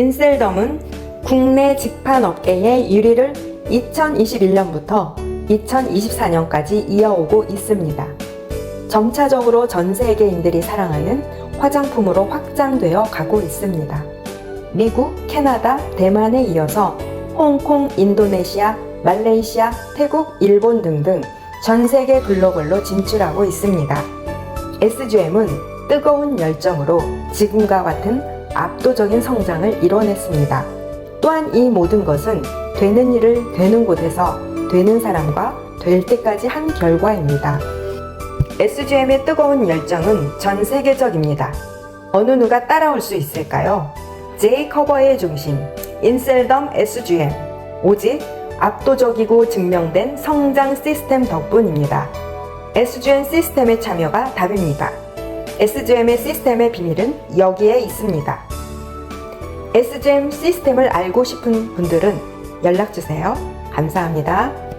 인셀덤은 국내 직판 업계의 1위를 2021년부터 2024년까지 이어오고 있습니다. 점차적으로 전 세계인들이 사랑하는 화장품으로 확장되어 가고 있습니다. 미국, 캐나다, 대만에 이어서 홍콩, 인도네시아, 말레이시아, 태국, 일본 등등 전 세계 글로벌로 진출하고 있습니다. SGM은 뜨거운 열정으로 지금과 같은 압도적인 성장을 이뤄냈습니다. 또한 이 모든 것은 되는 일을 되는 곳에서 되는 사람과 될 때까지 한 결과입니다. SGM의 뜨거운 열정은 전 세계적입니다. 어느 누가 따라올 수 있을까요? J 커버의 중심, 인셀덤 SGM. 오직 압도적이고 증명된 성장 시스템 덕분입니다. SGM 시스템의 참여가 답입니다. SGM의 시스템의 비밀은 여기에 있습니다. SGM 시스템을 알고 싶은 분들은 연락주세요. 감사합니다.